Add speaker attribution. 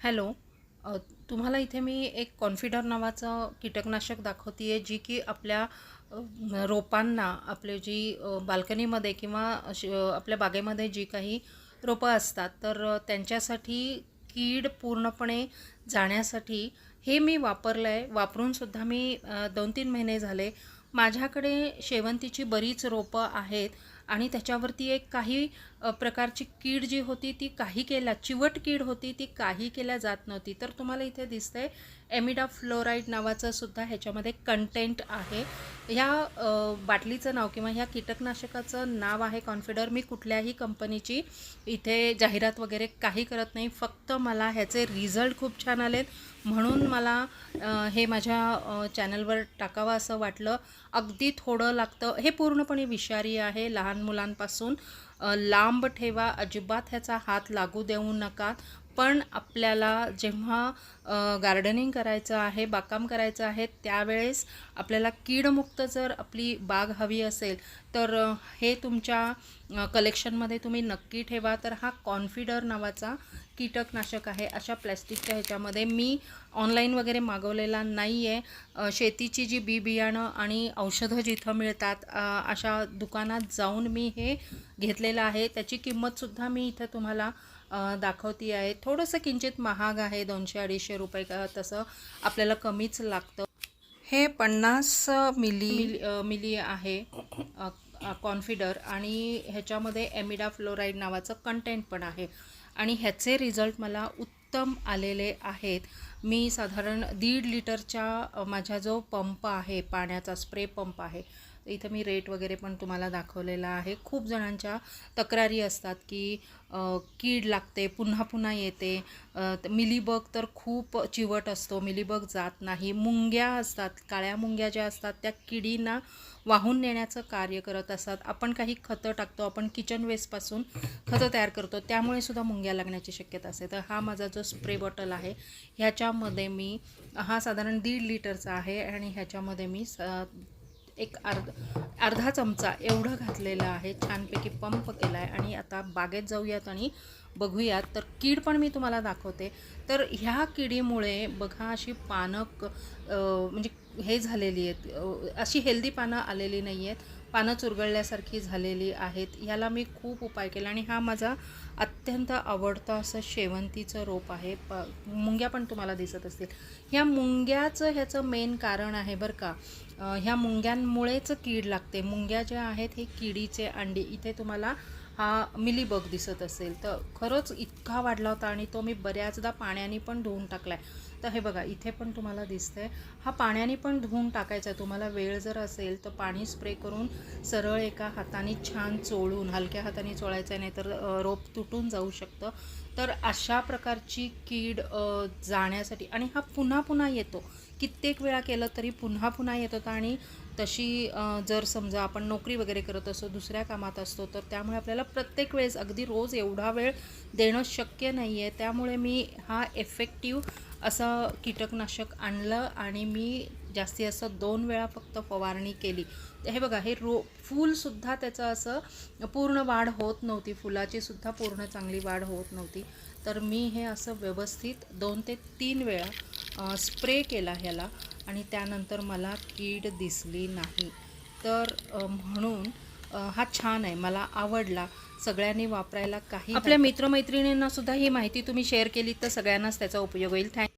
Speaker 1: Hello. तुम्हाला इथे मी एक कॉन्फिडर नावाचं कीटकनाशक दाखवते आहे जी की आपल्या रोपांना आपले जी बाल्कनीमध्ये किंवा आपल्या बागेमध्ये जी काही रोपं असतात तर त्यांच्यासाठी कीड पूर्णपणे जाण्यासाठी हे मी वापरलं आहे वापरूनसुद्धा मी दोन तीन महिने झाले. माझ्याकडे शेवंतीची बरीच रोपं आहेत. आणि त्याच्यावरती एक काही प्रकारची कीड जी होती ती काही केल्या चिवट कीड होती ती काही केल्या जात नव्हती. तर तुम्हाला इथे दिसतंय एमिडा फ्लोराईड नावाचं सुद्धा ह्याच्यामध्ये कंटेंट आहे. ह्या बाटलीचं नाव किंवा ह्या कीटकनाशकाचं नाव आहे कॉन्फिडर मी कुठल्याही कंपनीची इथे जाहिरात वगैरे काही करत नाही. फक्त मला ह्याचे रिझल्ट खूप छान आलेत. म्हणून मला हे माझ्या चॅनलवर टाकावं असं वाटलं. अगदी थोडं लागतं. हे पूर्णपणे विषारी आहे. लहान लहान मुलांपासून लांब ठेवा अजिबात ह्याचा हात लागू देऊ नका. पण आपल्याला जेव्हा गार्डनिंग करायचं आहे बागकाम करायचं आहे त्यावेळेस आपल्याला कीडमुक्त जर आपली बाग हवी असेल तर हे तुमच्या कलेक्शनमध्ये तुम्ही नक्की ठेवा. तर हा कॉन्फिडर नावाचा कीटकनाशक आहे अशा प्लॅस्टिकच्या ह्याच्यामध्ये. मी ऑनलाईन वगैरे मागवलेला नाही आहे शेतीची जी बी बियाणं आणि औषधं जिथं मिळतात अशा दुकानात जाऊन मी हे घेतलेलं आहे. त्याची किंमतसुद्धा मी इथं तुम्हाला दाखवती आहे. थोडंसं किंचित महाग आहे दोनशे अडीचशे रुपये का तसं आपल्याला कमीच लागतं. हे पन्नास मिली मिली मिली आहे कॉन्फिडर. आणि ह्याच्यामध्ये एमिडा फ्लोराईड नावाचं कंटेंट पण आहे. आणि ह्याचे रिझल्ट मला उत्तम आलेले आहेत. मी साधारण दीड लिटरच्या माझा जो पंप आहे पाण्याचा स्प्रे पंप आहे इथं मी रेट वगैरे पण तुम्हाला दाखवलेला आहे. खूप जणांच्या तक्रारी असतात की कीड लागते पुन्हा पुन्हा येते. मिलीबग तर खूप चिवट असतो. मिलीबग जात नाही. मुंग्या असतात काळ्या मुंग्या ज्या असतात त्या किडींना वाहून नेण्याचं कार्य करत असतात. आपण काही खतं टाकतो आपण किचन वेस्टपासून खतं तयार करतो. त्यामुळे सुद्धा मुंग्या लागण्याची शक्यता असते. तर हा माझा जो स्प्रे बॉटल आहे ह्याच्यामध्ये मी हा साधारण दीड लिटरचा आहे आणि ह्याच्यामध्ये मी स एक अर्ध अर्धा चमचा एवढं घातलेलं आहे. छानपैकी पंप केला आहे आणि आता बागेत जाऊयात आणि बघूयात. तर कीड पण मी तुम्हाला दाखवते. तर ह्या किडीमुळे बघा अशी पानं म्हणजे हे झालेली आहेत. अशी हेल्दी पानं आलेली नाही आहेत पानं चुरगळल्यासारखी झालेली आहेत. ह्याला मी खूप उपाय केला आणि हा माझा अत्यंत आवडता असं शेवंतीचं रोप आहे. प मुंग्या पण तुम्हाला दिसत असतील. ह्या मुंग्याचं ह्याचं मेन कारण आहे बरं का ह्या मुंग्यांमुळेच कीड लागते. मुंग्या ज्या आहेत हे किडीचे अंडी. इथे तुम्हाला हा मिलीबग दिसत असेल. तर खरंच इतका वाढला होता आणि तो मी बऱ्याचदा पाण्याने पण धुवून टाकला आहे तर हे बघा इथे पण तुम्हाला दिसतंय. हा पाण्याने पण धुवून टाकायचा आहे तुम्हाला वेळ जर असेल तर पाणी स्प्रे करून सरळ एका हाताने छान चोळून हलक्या हाताने चोळायचं आहे नाही तर रोप तुटून जाऊ शकतं. तर अशा प्रकारची कीड जाण्यासाठी आणि हा पुन्हा पुन्हा येतो. कित्येक वेळा केलं तरी पुन्हा पुन्हा येत होता आणि तशी जर समजा आपण नोकरी वगैरे करत असतो दुसऱ्या कामात असतो तर त्यामुळे आपल्याला प्रत्येक वेळेस अगदी रोज एवढा वेळ देणं शक्य नाही आहे त्यामुळे मी हा इफेक्टिव्ह असं कीटकनाशक आणलं आणि मी जास्तीत असं दोन वेळा फक्त फवारणी केली. हे बघा हे रो फूलसुद्धा त्याचं असं पूर्ण वाढ होत नव्हती. फुलाची सुद्धा पूर्ण चांगली वाढ होत नव्हती. तर मी हे असं व्यवस्थित दोन ते तीन वेळा स्प्रे केला ह्याला आणि त्यानंतर मला कीड दिसली नाही. तर म्हणून हा छान आहे. मला आवडला. सगळ्यांनी वापरायला काही आपल्या मित्रमैत्रिणींना सुद्धा ही माहिती तुम्ही शेअर केली तर सगळ्यांनाच त्याचा उपयोग होईल. थँक